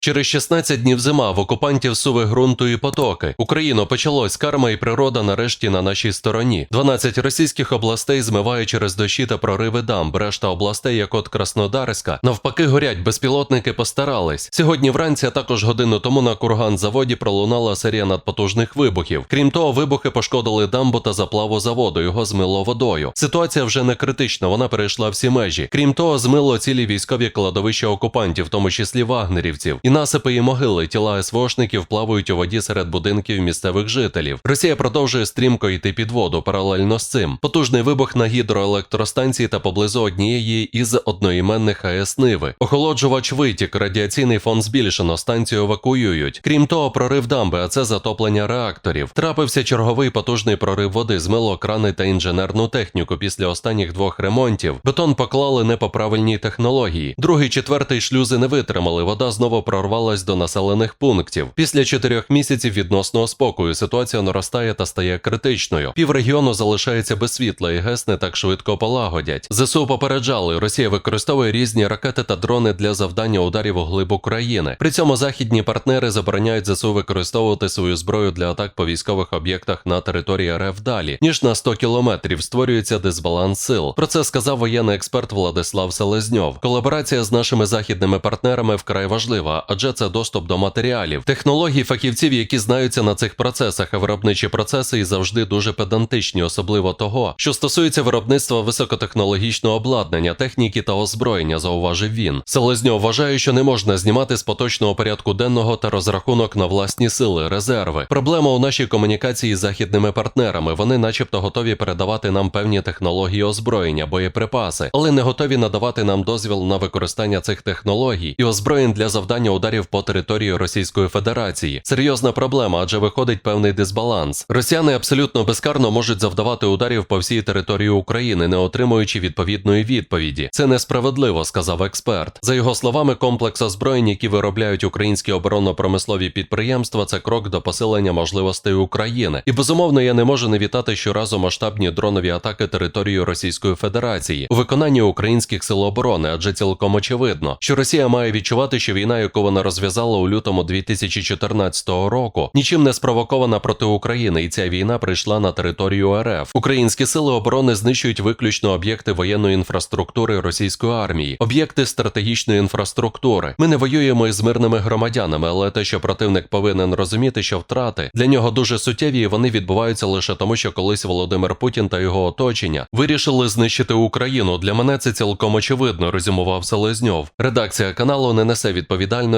Через 16 днів зима в окупантів суви ґрунту і потоки. Україно почалось карма і природа нарешті на нашій стороні. 12 російських областей змиває через дощі та прориви дамб. Решта областей, як от Краснодарська, навпаки, горять. Безпілотники постарались. Сьогодні вранці, а також годину тому на курган-заводі пролунала серія надпотужних вибухів. Крім того, вибухи пошкодили дамбу та заплаву заводу. Його змило водою. Ситуація вже не критична, вона перейшла всі межі. Крім того, змило цілі військові кладовища окупантів, в тому числі вагнерівців. І насипи і могили тіла СВОшників плавають у воді серед будинків місцевих жителів. Росія продовжує стрімко йти під воду. Паралельно з цим потужний вибух на гідроелектростанції та поблизу однієї із одноіменних АЕС Ниви. Охолоджувач витік, радіаційний фон збільшено, станцію евакуюють. Крім того, прорив дамби, а це затоплення реакторів. Трапився черговий потужний прорив води, змило крани та інженерну техніку. Після останніх двох ремонтів бетон поклали не по правильній технології. Другий, четвертий шлюзи не витримали. Вода знову прорвалась до населених пунктів. Після чотирьох місяців відносного спокою ситуація наростає та стає критичною. Піврегіону залишається без світла, і ГЕС не так швидко полагодять. ЗСУ попереджали, Росія використовує різні ракети та дрони для завдання ударів у глиб України. При цьому західні партнери забороняють ЗСУ використовувати свою зброю для атак по військових об'єктах на території РФ далі, ніж на 100 кілометрів. Створюється дисбаланс сил. Про це сказав воєнний експерт Владислав Селезньов. Колаборація з нашими західними партнерами вкрай важлива, адже це доступ до матеріалів, технологій фахівців, які знаються на цих процесах, а виробничі процеси і завжди дуже педантичні, особливо того, що стосується виробництва високотехнологічного обладнання, техніки та озброєння, зауважив він. Селезньов вважає, що не можна знімати з поточного порядку денного та розрахунок на власні сили, резерви. Проблема у нашій комунікації з західними партнерами. Вони, начебто, готові передавати нам певні технології озброєння, боєприпаси, але не готові надавати нам дозвіл на використання цих технологій і озброєнь для завдання ударів по території Російської Федерації. Серйозна проблема, адже виходить певний дисбаланс. Росіяни абсолютно безкарно можуть завдавати ударів по всій території України, не отримуючи відповідної відповіді. Це несправедливо, сказав експерт. За його словами, комплекс озброєнь, які виробляють українські оборонно-промислові підприємства, це крок до посилення можливостей України. І безумовно, я не можу не вітати щоразу масштабні дронові атаки території Російської Федерації у виконанні українських сил оборони, адже цілком очевидно, що Росія має відчувати, що війна, яку вона розв'язала у лютому 2014 року, нічим не спровокована проти України, і ця війна прийшла на територію РФ. Українські сили оборони знищують виключно об'єкти воєнної інфраструктури російської армії, об'єкти стратегічної інфраструктури. Ми не воюємо із мирними громадянами, але те, що противник повинен розуміти, що втрати для нього дуже суттєві, і вони відбуваються лише тому, що колись Володимир Путін та його оточення вирішили знищити Україну. Для мене це цілком очевидно, резюмував Селезньов. Редакція каналу не несе відповідальності